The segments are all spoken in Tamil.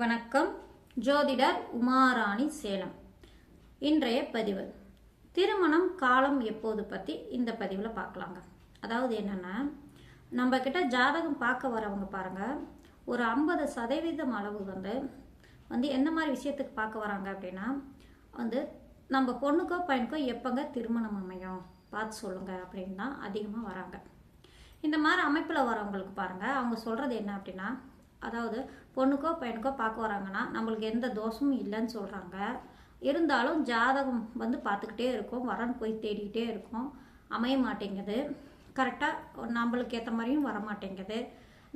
வணக்கம். ஜோதிடர் உமாராணி சேலம். இன்றைய பதிவு. திருமணம் காலம் எப்போது பற்றி இந்த பதிவில் பார்க்கலாங்க. அதாவது என்னென்னா நம்ம ஜாதகம் பார்க்க வரவங்க பாருங்க. ஒரு ஐம்பது சதவீதம் அளவு வந்து வந்து எந்த மாதிரி விஷயத்துக்கு பார்க்க வராங்க அப்படின்னா வந்து நம்ம பொண்ணுக்கோ பையனுக்கோ எப்போங்க திருமணம் அமையும்? பார்த்து சொல்லுங்கள் அப்படின்னு தான் அதிகமாக வராங்க. இந்த மாதிரி அமைப்பில் வரவங்களுக்கு பாருங்கள் அவங்க சொல்கிறது என்ன அப்படின்னா அதாவது பொண்ணுக்கோ பையனுக்கோ பார்க்க வராங்கன்னா நம்மளுக்கு எந்த தோஷமும் இல்லைன்னு சொல்கிறாங்க இருந்தாலும் ஜாதகம் வந்து பார்த்துக்கிட்டே இருக்கும். வரன் போய் தேடிக்கிட்டே இருக்கும். அமைய மாட்டேங்குது. கரெக்டாக நம்மளுக்கு ஏற்ற மாதிரியும் வர மாட்டேங்குது.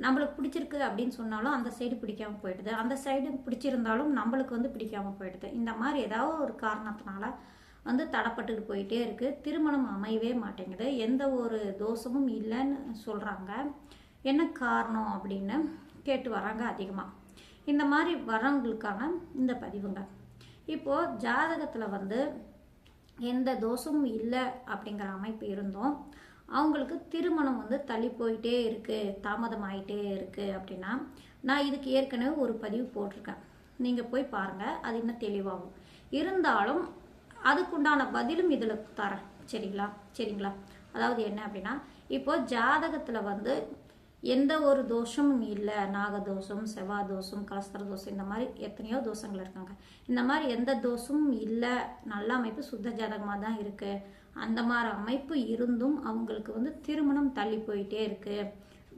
நம்மளுக்கு பிடிச்சிருக்கு அப்படின்னு சொன்னாலும் அந்த சைடு பிடிக்காமல் போயிடுது. அந்த சைடு பிடிச்சிருந்தாலும் நம்மளுக்கு வந்து பிடிக்காம போயிடுது. இந்த மாதிரி ஏதாவது ஒரு காரணத்தினால வந்து தடப்பட்டுட்டு போயிட்டே இருக்குது திருமணம் அமையவே மாட்டேங்குது. எந்த ஒரு தோஷமும் இல்லைன்னு சொல்கிறாங்க என்ன காரணம் அப்படின்னு கேட்டு வராங்க அதிகமாக இந்த மாதிரி வரவங்களுக்கான இந்த பதிவுங்க. இப்போது ஜாதகத்தில் வந்து எந்த தோஷமும் இல்லை அப்படிங்கிற அமைப்பு இருந்தும் அவங்களுக்கு திருமணம் வந்து தள்ளி போயிட்டே இருக்குது தாமதம் இருக்குது அப்படின்னா நான் இதுக்கு ஏற்கனவே ஒரு பதிவு போட்டிருக்கேன். நீங்கள் போய் பாருங்கள் அது இன்னும் தெளிவாகும். இருந்தாலும் அதுக்குண்டான பதிலும் இதில் தரேன். சரிங்களா? சரிங்களா? அதாவது என்ன அப்படின்னா இப்போ ஜாதகத்தில் வந்து எந்த ஒரு தோஷமும் இல்லை. நாகதோஷம் செவ்வாய் தோஷம் கலஸ்தர தோஷம் இந்த மாதிரி எத்தனையோ தோஷங்கள் இருக்காங்க. இந்த மாதிரி எந்த தோஷமும் இல்லை. நல்ல அமைப்பு சுத்த ஜாதகமாக தான் இருக்குது அந்த மாதிரி அமைப்பு இருந்தும் அவங்களுக்கு வந்து திருமணம் தள்ளி போயிட்டே இருக்குது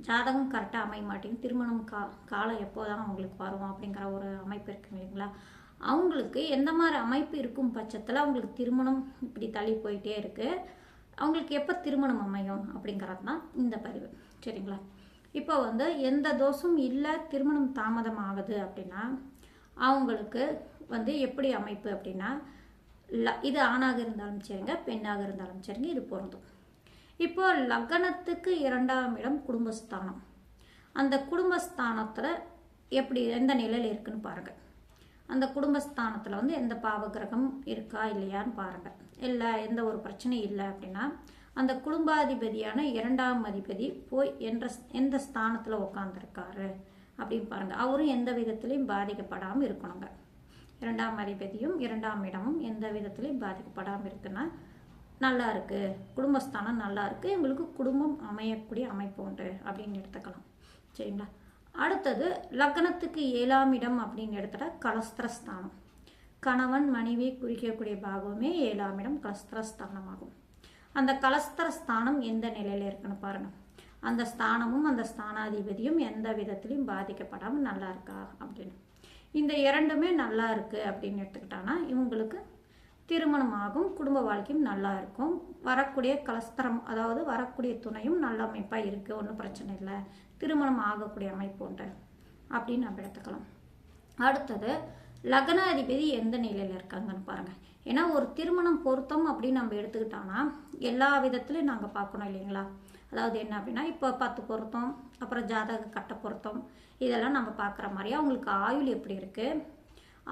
ஜாதகம் கரெக்டாக அமைய மாட்டேங்குது. திருமணம் கா காலம் எப்போ தான் அவங்களுக்கு வரும் அப்படிங்கிற ஒரு அமைப்பு இருக்கு இல்லைங்களா? அவங்களுக்கு எந்த மாதிரி அமைப்பு இருக்கும் பட்சத்தில் அவங்களுக்கு திருமணம் இப்படி தள்ளி போயிட்டே இருக்குது அவங்களுக்கு எப்போ திருமணம் அமையும் அப்படிங்கிறது தான் இந்த பதிவு. சரிங்களா? இப்போ வந்து எந்த தோஷம் இல்லை திருமணம் தாமதம் ஆகுது அப்படின்னா அவங்களுக்கு வந்து எப்படி அமைப்பு அப்படின்னா ல- இது ஆணாக இருந்தாலும் சரிங்க பெண்ணாக இருந்தாலும் சரிங்க இது பொருந்தும். இப்போ லக்னத்துக்கு இரண்டாம் இடம் குடும்பஸ்தானம். அந்த குடும்பஸ்தானத்தில் எப்படி எந்த நிலையில் இருக்குன்னு பாருங்கள் அந்த குடும்பஸ்தானத்தில் வந்து எந்த பாவகிரகம் இருக்கா இல்லையான்னு பாருங்கள் இல்லை எந்த ஒரு பிரச்சனையும் இல்லை அப்படின்னா அந்த குடும்பாதிபதியான இரண்டாம் அதிபதி போய் என்ற எந்த ஸ்தானத்தில் உட்காந்துருக்காரு அப்படின்னு பாருங்கள் அவரும் எந்த விதத்திலையும் பாதிக்கப்படாமல் இருக்கணுங்க. இரண்டாம் அதிபதியும் இரண்டாம் இடமும் எந்த விதத்திலையும் பாதிக்கப்படாமல் இருக்குன்னா நல்லா இருக்கு. குடும்பஸ்தானம் நல்லா இருக்கு. எங்களுக்கு குடும்பம் அமையக்கூடிய அமைப்பு உண்டு அப்படின்னு எடுத்துக்கலாம். சரிங்களா? அடுத்தது லக்னத்துக்கு ஏழாம் இடம் அப்படின்னு எடுத்துட்டா கலஸ்திரஸ்தானம். கணவன் மனைவி குறிக்கக்கூடிய பாகமே ஏழாம் இடம் கலஸ்திரஸ்தானமாகும். அந்த கலஸ்தர ஸ்தானம் எந்த நிலையில் இருக்குன்னு பாருங்க. அந்த ஸ்தானமும் அந்த ஸ்தானாதிபதியும் எந்த விதத்திலையும் பாதிக்கப்படாமல் நல்லா இருக்கா அப்படின்னு. இந்த இரண்டுமே நல்லா இருக்கு அப்படின்னு எடுத்துக்கிட்டாங்கன்னா இவங்களுக்கு திருமணம் ஆகும் குடும்ப வாழ்க்கையும் நல்லா இருக்கும். வரக்கூடிய கலஸ்தரம் அதாவது வரக்கூடிய துணையும் நல்ல அமைப்பாக இருக்குது ஒன்றும் பிரச்சனை இல்லை. திருமணம் ஆகக்கூடிய அமைப்பு உண்டு அப்படின்னு நம்ம எடுத்துக்கலாம். அடுத்தது லக்னாதிபதி எந்த நிலையில் இருக்காங்கன்னு பாருங்கள் ஏன்னா ஒரு திருமணம் பொருத்தம் அப்படின்னு நம்ம எடுத்துக்கிட்டோம்னா எல்லா விதத்துலையும் நாங்கள் பார்க்கணும் இல்லைங்களா? அதாவது என்ன அப்படின்னா இப்போ பத்து பொருத்தம் அப்புறம் ஜாதக கட்ட பொருத்தம் இதெல்லாம் நம்ம பார்க்குற மாதிரி. அவங்களுக்கு ஆயுள் எப்படி இருக்குது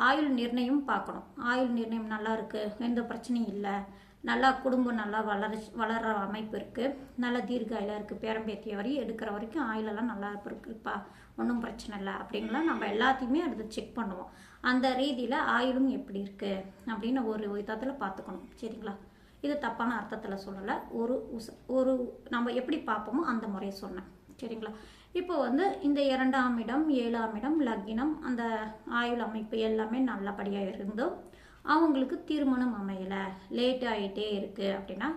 ஆயுள் நிர்ணயம் பார்க்கணும். ஆயுள் நிர்ணயம் நல்லா இருக்குது எந்த பிரச்சனையும் இல்லை. நல்லா குடும்பம் நல்லா வளர வளர்கிற அமைப்பு இருக்குது நல்லா தீர்காயில இருக்குது பேரம்பேத்திய வரையும் எடுக்கிற வரைக்கும் ஆயிலெல்லாம் நல்லா இருக்குப்பா. ஒன்றும் பிரச்சனை இல்லை. அப்படிங்கலாம் நம்ம எல்லாத்தையுமே அடுத்து செக் பண்ணுவோம். அந்த ரீதியில் ஆயிலும் எப்படி இருக்குது அப்படின்னு ஒரு விதத்தில் பார்த்துக்கணும். சரிங்களா? இது தப்பான அர்த்தத்தில் சொல்லலை. ஒரு உச- ஒரு நம்ம எப்படி பார்ப்போமோ அந்த முறையை சொன்னேன். சரிங்களா? இப்போ வந்து இந்த இரண்டாம் இடம் ஏழாம் இடம் லக்னம் அந்த ஆயுள் அமைப்பு எல்லாமே நல்லபடியாக இருந்தோம். அவங்களுக்கு திருமணம் அமையலை லேட் ஆகிட்டே இருக்குது அப்படின்னா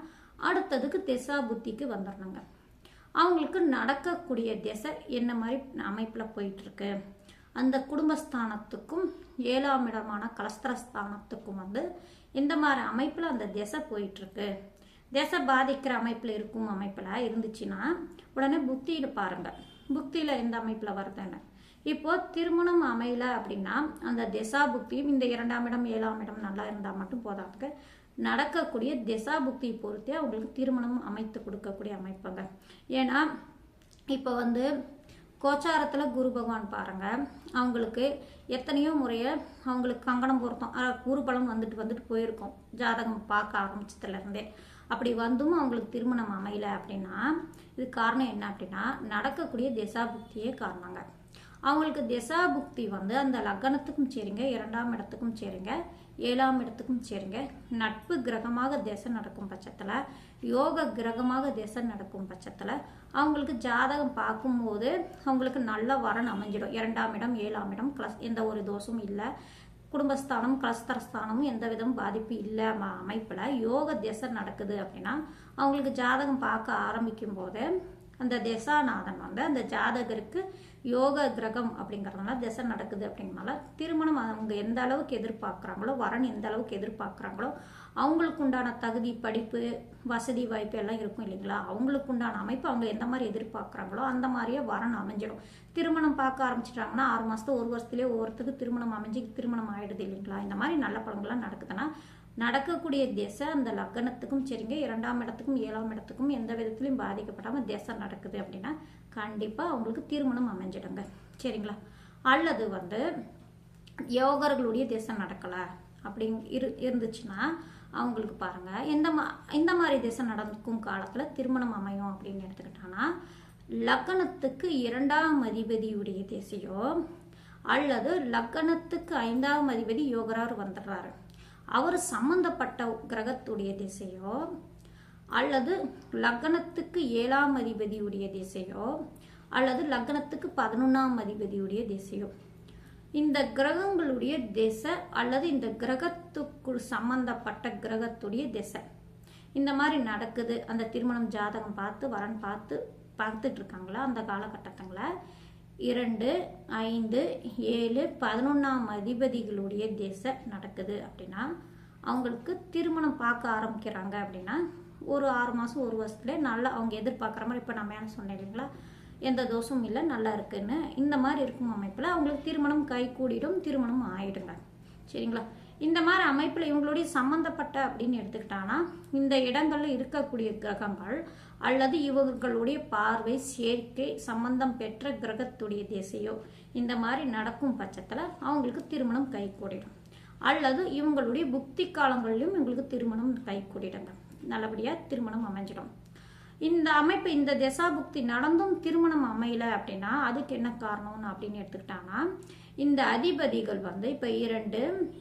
அடுத்ததுக்கு திசா புத்திக்கு வந்துடணுங்க அவங்களுக்கு நடக்கக்கூடிய திசை என்ன மாதிரி அமைப்பில் போயிட்டுருக்கு? அந்த குடும்பஸ்தானத்துக்கும் ஏழாம் இடமான கலஸ்திரஸ்தானத்துக்கும் வந்து இந்த மாதிரி அமைப்பில் அந்த திசை போயிட்டுருக்கு? திசை பாதிக்கிற அமைப்பில் இருக்கும் அமைப்பில் இருந்துச்சுன்னா உடனே புத்தியில் பாருங்கள் புத்தியில் எந்த அமைப்பில் வருதுன்னு? இப்போ திருமணம் அமையல அப்படின்னா அந்த திசா புக்தியும் இந்த இரண்டாம் இடம் ஏழாம் இடம் நல்லா இருந்தால் மட்டும் போதாதுக்கு நடக்கக்கூடிய திசா புக்தியை பொறுத்தே அவங்களுக்கு திருமணம் அமைத்து கொடுக்கக்கூடிய அமைப்புங்க. ஏன்னா இப்போ வந்து கோச்சாரத்தில் குரு பகவான் பாருங்க. அவங்களுக்கு எத்தனையோ முறையை அவங்களுக்கு கங்கணம் பொருத்தம். குரு பலம் வந்துட்டு வந்துட்டு போயிருக்கும். ஜாதகம் பார்க்க ஆரம்பிச்சதுலேருந்தே அப்படி வந்தும் அவங்களுக்கு திருமணம் அமையல அப்படின்னா இது காரணம் என்ன அப்படின்னா நடக்கக்கூடிய திசா புக்தியே காரணங்க. அவங்களுக்கு திசா புக்தி வந்து அந்த லக்னத்துக்கும் சரிங்க இரண்டாம் இடத்துக்கும் சரிங்க ஏழாம் இடத்துக்கும் சரிங்க. நட்பு கிரகமாக திசை நடக்கும் பட்சத்தில் யோக கிரகமாக திசை நடக்கும் பட்சத்தில் அவங்களுக்கு ஜாதகம் பார்க்கும்போது அவங்களுக்கு நல்ல வரன் அமைஞ்சிடும். இரண்டாம் இடம் ஏழாம் இடம் க்ளஸ் எந்த ஒரு தோஷமும் இல்லை. குடும்பஸ்தானம் கலஸ்தரஸ்தானமும் எந்த விதமும் பாதிப்பு இல்லை. அமைப்பில் யோக திசை நடக்குது அப்படின்னா அவங்களுக்கு ஜாதகம் பார்க்க ஆரம்பிக்கும் போது அந்த திசாநாதன் வந்து அந்த ஜாதகருக்கு யோக கிரகம் அப்படிங்கிறதுனால திசை நடக்குது அப்படிங்கறனால திருமணம் அவங்க எந்த அளவுக்கு எதிர்பார்க்குறாங்களோ வரன் எந்த அளவுக்கு எதிர்பார்க்குறாங்களோ அவங்களுக்கு உண்டான தகுதி படிப்பு வசதி வாய்ப்பு எல்லாம் இருக்கும் இல்லைங்களா? அவங்களுக்கு உண்டான அமைப்பு அவங்க எந்த மாதிரி எதிர்பார்க்குறாங்களோ அந்த மாதிரியே வரன் அமைஞ்சிடும். திருமணம் பார்க்க ஆரம்பிச்சிட்டாங்கன்னா ஆறு மாதத்து ஒரு வருஷத்துலேயே ஒவ்வொருத்துக்கு திருமணம் அமைஞ்சு திருமணம் ஆயிடுது இல்லைங்களா? இந்த மாதிரி நல்ல படங்கள்லாம் நடக்குதுன்னா நடக்கக்கூடிய திசை அந்த லக்னத்துக்கும் சரிங்க இரண்டாம் இடத்துக்கும் ஏழாம் இடத்துக்கும் எந்த விதத்துலையும் பாதிக்கப்படாமல் திசை நடக்குது அப்படின்னா கண்டிப்பாக அவங்களுக்கு திருமணம் அமைஞ்சிடுங்க. சரிங்களா? அல்லது வந்து யோகர்களுடைய திசை நடக்கலை அப்படிங் இரு இருந்துச்சுன்னா அவங்களுக்கு பாருங்கள் எந்த மா இந்த மாதிரி திசை நடக்கும் காலத்தில் திருமணம் அமையும் அப்படின்னு எடுத்துக்கிட்டாங்கன்னா லக்கணத்துக்கு இரண்டாம் அதிபதியுடைய திசையோ அல்லது லக்கணத்துக்கு ஐந்தாம் அதிபதி யோகரார் வந்துடுறாரு. அவர் சம்பந்தப்பட்ட கிரகத்துடைய திசையோ அல்லது லக்னத்துக்கு ஏழாம் அதிபதியுடைய திசையோ அல்லது லக்னத்துக்கு பதினொன்றாம் அதிபதியுடைய திசையோ. இந்த கிரகங்களுடைய திசை அல்லது இந்த கிரகத்துக்குள் சம்பந்தப்பட்ட கிரகத்துடைய திசை. இந்த மாதிரி நடக்குது. அந்த திருமணம் ஜாதகம் பார்த்து வரன் பார்த்து பார்த்துட்டு இருக்காங்களா? அந்த காலகட்டத்தில் இரண்டு ஐந்து ஏழு பதினொன்றாம் அதிபதிகளுடைய திசை நடக்குது அப்படின்னா அவங்களுக்கு திருமணம் பார்க்க ஆரம்பிக்கிறாங்க அப்படின்னா ஒரு ஆறு மாதம் ஒரு வருஷத்துல நல்லா அவங்க எதிர்பார்க்குற மாதிரி இப்போ நம்ம என்ன சொன்னேன் இல்லைங்களா? எந்த தோஷமும் இல்லை நல்லா இருக்குன்னு. இந்த மாதிரி இருக்கும் அமைப்பில் அவங்களுக்கு திருமணம் கை கூடிடும் திருமணம் ஆயிடுங்க. சரிங்களா? இந்த மாதிரி அமைப்பில் இவங்களுடைய சம்மந்தப்பட்ட அப்படின்னு எடுத்துக்கிட்டாங்கன்னா இந்த இடங்களில் இருக்கக்கூடிய கிரகங்கள் அல்லது இவர்களுடைய பார்வை சேர்க்கை சம்பந்தம் பெற்ற கிரகத்துடைய திசையோ இந்த மாதிரி நடக்கும் பட்சத்தில் அவங்களுக்கு திருமணம் கை கூடிடும் அல்லது இவங்களுடைய புக்தி காலங்களிலும் இவங்களுக்கு திருமணம் கை கூடிடுங்க நல்லபடியாக திருமணம் அமைஞ்சிடும். இந்த அமைப்பு இந்த புக்தி நடந்தும் திருமணம் அமையல அப்படின்னா அதுக்கு என்ன காரணம்னு அப்படின்னு எடுத்துக்கிட்டாங்கன்னா இந்த அதிபதிகள் வந்து இப்போ இரண்டு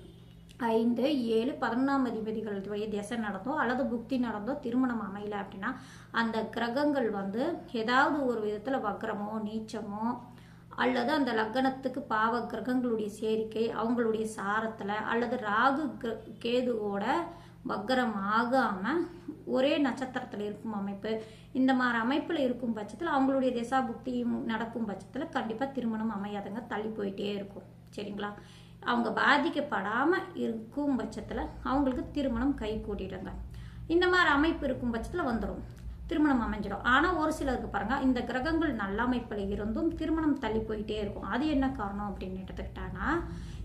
ஐந்து ஏழு பதினொன்றாம் அதிபதிகள் திசை நடந்தோ அல்லது புக்தி நடந்தோ திருமணம் அமையல அப்படின்னா அந்த கிரகங்கள் வந்து ஏதாவது ஒரு விதத்தில் வக்ரமோ நீச்சமோ அல்லது அந்த லக்னத்துக்கு பாவ கிரகங்களுடைய சேர்க்கை அவங்களுடைய சாரத்தில் அல்லது ராகு கேதுவோட வக்கரம் ஆகாமல் ஒரே நட்சத்திரத்தில் இருக்கும் அமைப்பு. இந்த மாதிரி அமைப்பில் இருக்கும் பட்சத்தில் அவங்களுடைய திசா புக்தியும் நடக்கும் பட்சத்தில் கண்டிப்பாக திருமணம் அமையாதுங்க தள்ளி போயிட்டே இருக்கும். சரிங்களா? அவங்க பாதிக்கப்படாமல் இருக்கும் பட்சத்தில் அவங்களுக்கு திருமணம் கை கூட்டிடுங்க இந்த மாதிரி அமைப்பு இருக்கும் பட்சத்தில் வந்துடும் திருமணம் அமைஞ்சிடும். ஆனால் ஒரு சிலருக்கு பாருங்கள் இந்த கிரகங்கள் நல்ல அமைப்பில் இருந்தும் திருமணம் தள்ளி போயிட்டே இருக்கும். அது என்ன காரணம் அப்படின்னு எடுத்துக்கிட்டாங்கன்னா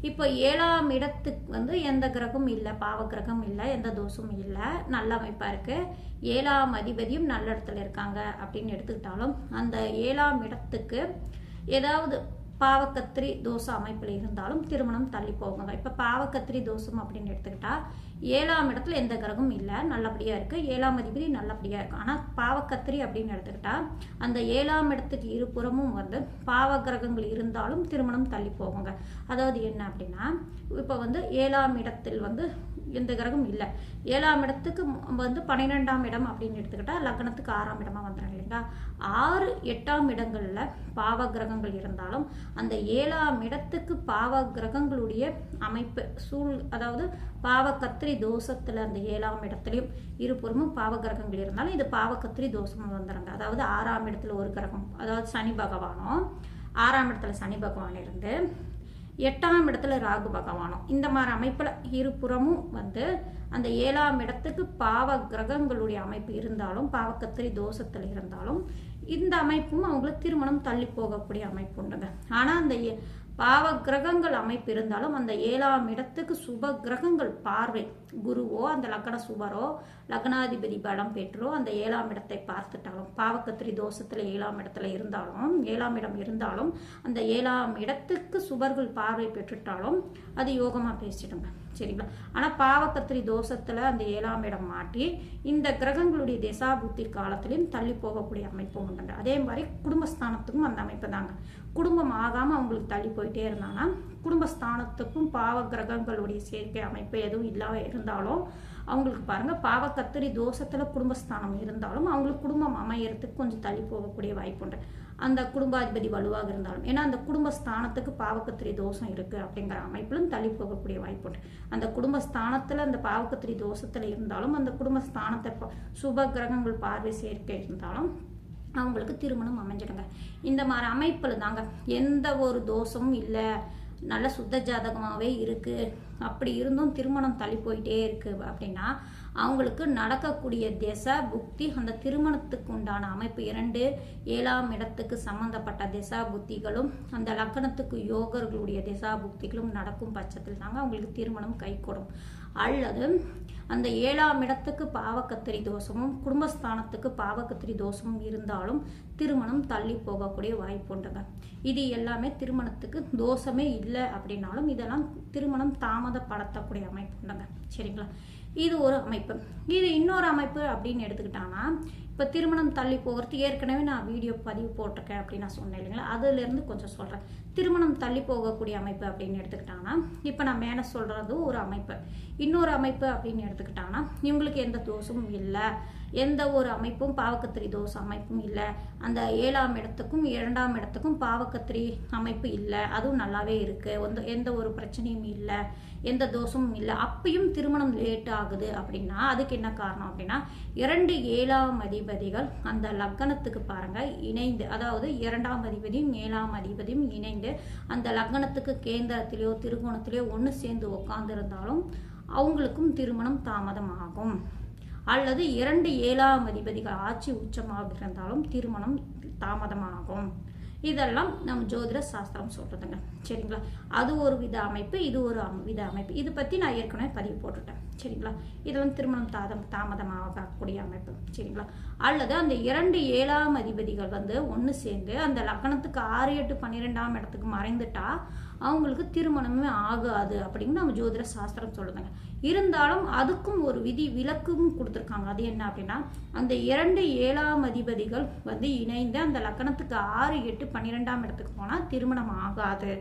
இப்போ ஏழாம் இடத்துக்கு வந்து எந்த கிரகமும் இல்லை பாவ கிரகம் இல்லை எந்த தோஷமும் இல்லை நல்ல அமைப்பாக இருக்குது ஏழாம் அதிபதியும் நல்ல இடத்துல இருக்காங்க அப்படின்னு எடுத்துக்கிட்டாலும் அந்த ஏழாம் இடத்துக்கு ஏதாவது பாவக்கத்திரி தோசை அமைப்பில் இருந்தாலும் திருமணம் தள்ளி போகுங்க. இப்போ பாவக்கத்திரி தோசம் அப்படின்னு எடுத்துக்கிட்டா ஏழாம் இடத்துல எந்த கிரகமும் இல்லை நல்லபடியாக இருக்குது ஏழாம் அதிபதி நல்லபடியாக இருக்கும் ஆனால் பாவக்கத்திரி அப்படின்னு எடுத்துக்கிட்டா அந்த ஏழாம் இடத்துக்கு இருபுறமும் வந்து பாவ கிரகங்கள் இருந்தாலும் திருமணம் தள்ளி போகுங்க. அதாவது என்ன அப்படின்னா இப்போ வந்து ஏழாம் இடத்தில் வந்து எந்த கிரகம் இல்லை. ஏழாம் இடத்துக்கு வந்து பன்னிரெண்டாம் இடம் அப்படின்னு எடுத்துக்கிட்டா லக்னத்துக்கு ஆறாம் இடமா வந்துடுறாங்க இல்லைங்களா? ஆறு எட்டாம் இடங்களில் பாவ கிரகங்கள் இருந்தாலும் அந்த ஏழாம் இடத்துக்கு பாவ கிரகங்களுடைய அமைப்பு சூழ் அதாவது பாவ கத்திரி தோஷத்தில் அந்த ஏழாம் இடத்துலையும் இருபுறமும் பாவ கிரகங்கள் இருந்தாலும் இது பாவ கத்திரி தோஷம் வந்துடுறாங்க அதாவது ஆறாம் இடத்துல ஒரு கிரகம் அதாவது சனி பகவானும் ஆறாம் இடத்துல சனி பகவான் இருந்து எட்டாம் இடத்துல ராகு பகவானும். இந்த மாதிரி அமைப்பில் இருபுறமும் வந்து அந்த ஏழாம் இடத்துக்கு பாவ கிரகங்களுடைய அமைப்பு இருந்தாலும் பாவக்கத்திரி தோஷத்தில் இருந்தாலும் இந்த அமைப்பும் அவங்களுக்கு திருமணம் தள்ளி போகக்கூடிய அமைப்பு உண்டுங்க. ஆனால் அந்த பாவ கிரகங்கள் அமைப்பு இருந்தாலும் அந்த ஏழாம் இடத்துக்கு சுப கிரகங்கள் பார்வை குருவோ அந்த லக்ன சுபரோ லக்னாதிபதி பலம் பெற்றோ அந்த ஏழாம் இடத்தை பார்த்துட்டாலும் பாவக்கத்திரி தோஷத்தில் ஏழாம் இடத்துல இருந்தாலும் ஏழாம் இடம் இருந்தாலும் அந்த ஏழாம் இடத்துக்கு சுபர்கள் பார்வை பெற்றுட்டாலும் அது யோகமாக பேசிடுங்க. சரிங்களா? ஆனால் பாவக்கத்திரி தோஷத்தில் அந்த ஏழாம் இடம் மாட்டி இந்த கிரகங்களுடைய திசா புத்தி காலத்திலையும் தள்ளி போகக்கூடிய அமைப்பு உண்டுங்க அதே மாதிரி குடும்பஸ்தானத்துக்கும் அந்த அமைப்பு தாங்க. குடும்பம் ஆகாமல் அவங்களுக்கு தள்ளி போயிட்டே இருந்தாங்கன்னா குடும்பஸ்தானத்துக்கும் பாவ கிரகங்களுடைய சேர்க்கை அமைப்பு எதுவும் இல்லாம இருந்தாலும் அவங்களுக்கு பாருங்க பாவ கத்திரி தோஷத்துல குடும்பஸ்தானம் இருந்தாலும் அவங்களுக்கு குடும்பம் அமையறதுக்கு கொஞ்சம் தள்ளி போகக்கூடிய வாய்ப்பு உண்டு. அந்த குடும்பாதிபதி வலுவாக இருந்தாலும் ஏன்னா அந்த குடும்பஸ்தானத்துக்கு பாவக்கத்திரி தோஷம் இருக்கு அப்படிங்கிற அமைப்பிலும் தள்ளி போகக்கூடிய வாய்ப்பு உண்டு. அந்த குடும்பஸ்தானத்துல அந்த பாவக்கத்திரி தோஷத்துல இருந்தாலும் அந்த குடும்பஸ்தானத்தை சுப கிரகங்கள் பார்வை சேர்க்கை இருந்தாலும் அவங்களுக்கு திருமணம் அமைஞ்சிடுங்க. இந்த மாதிரி அமைப்பில் தாங்க எந்த ஒரு தோஷமும் இல்லை. நல்ல சுத்த ஜாதகமாகவே இருக்குது அப்படி இருந்தும் திருமணம் தள்ளி போயிட்டே இருக்கு. அப்படின்னா அவங்களுக்கு நடக்கக்கூடிய திசை புக்தி அந்த திருமணத்துக்கு உண்டான அமைப்பு இரண்டு. ஏழாம் இடத்துக்கு சம்பந்தப்பட்ட திசா புத்திகளும் அந்த லக்கணத்துக்கு யோகர்களுடைய திசா புக்திகளும் நடக்கும் பட்சத்தில் தாங்க அவங்களுக்கு திருமணம் கைகூடும். அல்லது அந்த ஏழாம் இடத்துக்கு பாவக்கத்திரி தோஷமும் குடும்பஸ்தானத்துக்கு பாவக்கத்திரி தோஷமும் இருந்தாலும் திருமணம் தள்ளி போகக்கூடிய வாய்ப்பு உண்டுங்க. இது எல்லாமே திருமணத்துக்கு தோஷமே இல்லை அப்படின்னாலும் இதெல்லாம் திருமணம் தாமதப்படுத்தக்கூடிய அமைப்பு உண்டுங்க. சரிங்களா? இது ஒரு அமைப்பு. இது இன்னொரு அமைப்பு அப்படின்னு எடுத்துக்கிட்டாங்கன்னா இப்போ திருமணம் தள்ளி போகிறது ஏற்கனவே நான் வீடியோ பதிவு போட்டிருக்கேன் அப்படின்னு நான் சொன்னேன் இல்லைங்களா? அதுலேருந்து கொஞ்சம் சொல்கிறேன் திருமணம் தள்ளி போகக்கூடிய அமைப்பு அப்படின்னு எடுத்துக்கிட்டாங்கன்னா இப்போ நான் மேலே சொல்கிறது ஒரு அமைப்பு. இன்னொரு அமைப்பு அப்படின்னு எடுத்துக்கிட்டாங்கன்னா இவங்களுக்கு எந்த தோஷமும் இல்லை. எந்த ஒரு அமைப்பும் பாவக்கத்திரி தோஷ அமைப்பும் இல்லை. அந்த ஏழாம் இடத்துக்கும் இரண்டாம் இடத்துக்கும் பாவக்கத்திரி அமைப்பு இல்லை. அதுவும் நல்லாவே இருக்குது எந்த எந்த ஒரு பிரச்சனையும் இல்லை. எந்த தோஷமும் இல்லை. அப்பயும் திருமணம் லேட் ஆகுது அப்படின்னா அதுக்கு என்ன காரணம் அப்படின்னா இரண்டு ஏழாம் அதிபதிகள் அந்த லக்னத்துக்கு பாருங்க இணைந்து அதாவது இரண்டாம் அதிபதியும் ஏழாம் அதிபதியும் இணைந்து அந்த லக்னத்துக்கு கேந்திரத்திலேயோ திருகோணத்திலேயோ ஒன்று சேர்ந்து உட்கார்ந்திருந்தாலும் அவங்களுக்கும் திருமணம் தாமதமாகும். அல்லது இரண்டு ஏழாம் அதிபதிகள் ஆட்சி உச்சமாக இருந்தாலும் திருமணம் தாமதமாகும். இதெல்லாம் நம்ம ஜோதிட சாஸ்திரம் சொல்றதுங்க. சரிங்களா? அது ஒரு வித அமைப்பு இது ஒரு வித அமைப்பு. இது பத்தி நான் ஏற்கனவே பதிவு போட்டுட்டேன். சரிங்களா? இதெல்லாம் திருமணம் தாதம் தாமதமாகக்கூடிய அமைப்பு. சரிங்களா? அல்லது அந்த இரண்டு ஏழாம் அதிபதிகள் வந்து ஒன்று சேர்ந்து அந்த லக்னத்துக்கு ஆறு எட்டு பன்னிரெண்டாம் இடத்துக்கு மறைந்துட்டா அவங்களுக்கு திருமணமே ஆகாது அப்படின்னு நம்ம ஜோதிட சாஸ்திரம் சொல்லுதுங்க. இருந்தாலும் அதுக்கும் ஒரு விதி விலக்கும் கொடுத்துருக்காங்க. அது என்ன அப்படின்னா அந்த இரண்டு ஏழாம் அதிபதிகள் வந்து இணைந்து அந்த லக்கணத்துக்கு ஆறு எட்டு பன்னிரெண்டாம் இடத்துக்கு போனால் திருமணம் ஆகாது.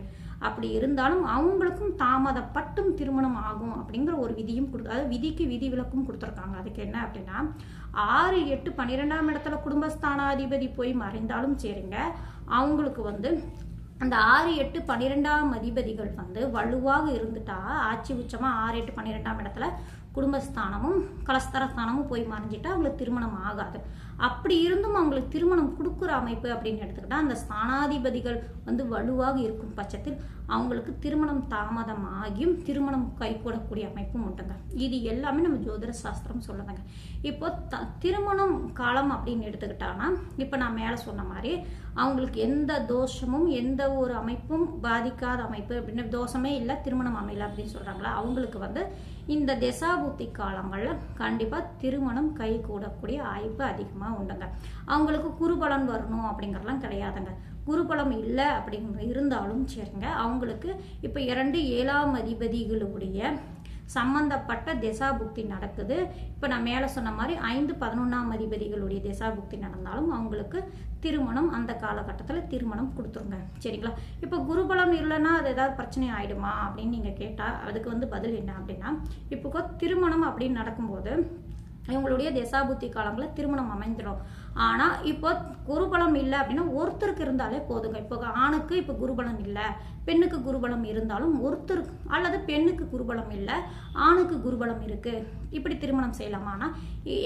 அப்படி இருந்தாலும் அவங்களுக்கும் தாமதப்பட்டும் திருமணம் ஆகும் அப்படிங்கிற ஒரு விதியும் கொடுத்து அதாவது விதிக்கு விதி விலக்கும் கொடுத்துருக்காங்க. அதுக்கு என்ன அப்படின்னா ஆறு எட்டு பன்னிரெண்டாம் இடத்துல குடும்பஸ்தானாதிபதி போய் மறைந்தாலும் சரிங்க. அவங்களுக்கு வந்து அந்த ஆறு எட்டு பன்னிரெண்டாம் அதிபதிகள் வந்து வலுவாக இருந்துட்டா ஆட்சி உச்சமாக ஆறு எட்டு பன்னிரெண்டாம் இடத்துல குடும்பஸ்தானமும் கலஸ்தரஸ்தானமும் போய் மறைஞ்சிட்டா அவங்களுக்கு திருமணம் ஆகாது. அப்படி இருந்தும் அவங்களுக்கு திருமணம் கொடுக்குற அமைப்பு அப்படின்னு எடுத்துக்கிட்டா அந்த ஸ்தானாதிபதிகள் வந்து வலுவாக இருக்கும் பட்சத்தில் அவங்களுக்கு திருமணம் தாமதமாகியும் திருமணம் கைகூடக்கூடிய அமைப்பும் உண்டுங்க. இது எல்லாமே நம்ம ஜோதிட சாஸ்திரம் சொல்லுதுங்க. இப்போ த திருமணம் காலம் அப்படின்னு எடுத்துக்கிட்டாங்கன்னா இப்போ நான் மேலே சொன்ன மாதிரி அவங்களுக்கு எந்த தோஷமும் எந்த ஒரு அமைப்பும் பாதிக்காத அமைப்பு அப்படின்னு தோஷமே இல்லை திருமணம் அமையல அப்படின்னு சொல்கிறாங்களா அவங்களுக்கு வந்து இந்த திசாபுத்தி காலங்களில் கண்டிப்பாக திருமணம் கை கூடக்கூடிய வாய்ப்பு அதிகமாக உண்டுங்க. அவங்களுக்கு குருபலன் வரணும் அப்படிங்கிறலாம் கிடையாதுங்க. குருபலம் இல்லை அப்படிங்கிற இருந்தாலும் சரிங்க. அவங்களுக்கு இப்போ இரண்டு ஏழாம் அதிபதிகளுடைய சம்பந்தப்பட்ட திசாபுக்தி நடக்குது. இப்போ நான் மேலே சொன்ன மாதிரி ஐந்து பதினொன்றாம் அதிபதிகளுடைய திசாபுக்தி நடந்தாலும் அவங்களுக்கு திருமணம் அந்த காலகட்டத்தில் திருமணம் கொடுத்துருங்க. சரிங்களா? இப்போ குருபலம் இல்லைன்னா அது ஏதாவது பிரச்சனை ஆகிடுமா அப்படின்னு நீங்கள் கேட்டால் அதுக்கு வந்து பதில் என்ன அப்படின்னா இப்போ திருமணம் அப்படின்னு நடக்கும்போது இவங்களுடைய தசாபுத்தி காலங்களில் திருமணம் அமைந்துடும். ஆனால் இப்போ குருபலம் இல்லை அப்படின்னா ஒருத்தருக்கு இருந்தாலே போதுங்க. இப்போ ஆணுக்கு இப்போ குருபலம் இல்லை பெண்ணுக்கு குருபலம் இருந்தாலும் ஒருத்தருக்கு அல்லது பெண்ணுக்கு குருபலம் இல்லை ஆணுக்கு குருபலம் இருக்குது இப்படி திருமணம் செய்யலாமான்னா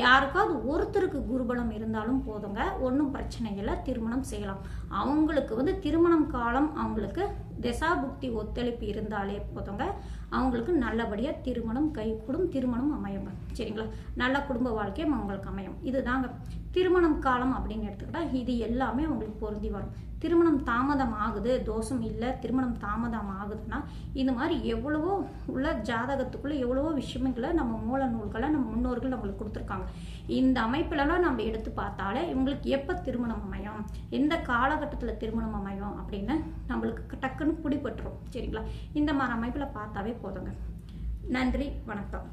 யாருக்காவது ஒருத்தருக்கு குருபலம் இருந்தாலும் போதுங்க. ஒன்றும் பிரச்சனை இல்லை திருமணம் செய்யலாம். அவங்களுக்கு வந்து திருமணம் காலம் அவங்களுக்கு தசாபுக்தி ஒத்துழைப்பு இருந்தாலே போதுங்க. அவங்களுக்கு நல்லபடியாக திருமணம் கைகூடும் திருமணம் அமையும். சரிங்களா? நல்ல குடும்ப வாழ்க்கையும் அவங்களுக்கு அமையும். இதுதாங்க. திருமணம் காலம் அப்படின்னு எடுத்துக்கிட்டா இது எல்லாமே அவங்களுக்கு பொருந்தி வரும். திருமணம் தாமதம் ஆகுது தோஷம் இல்லை திருமணம் தாமதம் ஆகுதுன்னா இது மாதிரி எவ்வளவோ உள்ள ஜாதகத்துக்குள்ளே எவ்வளவோ விஷயங்களை நம்ம மூல நூல்களை நம்ம முன்னோர்கள் நம்மளுக்கு கொடுத்துருக்காங்க. இந்த அமைப்புலலாம் நம்ம எடுத்து பார்த்தாலே இவங்களுக்கு எப்போ திருமணம் அமையும் எந்த காலகட்டத்தில் திருமணம் அமையும் அப்படின்னு நம்மளுக்கு டக்குன்னு பிடிபட்டுரும். சரிங்களா? இந்த மாதிரி அமைப்பில் பார்த்தாவே போதுங்க. நன்றி வணக்கம்.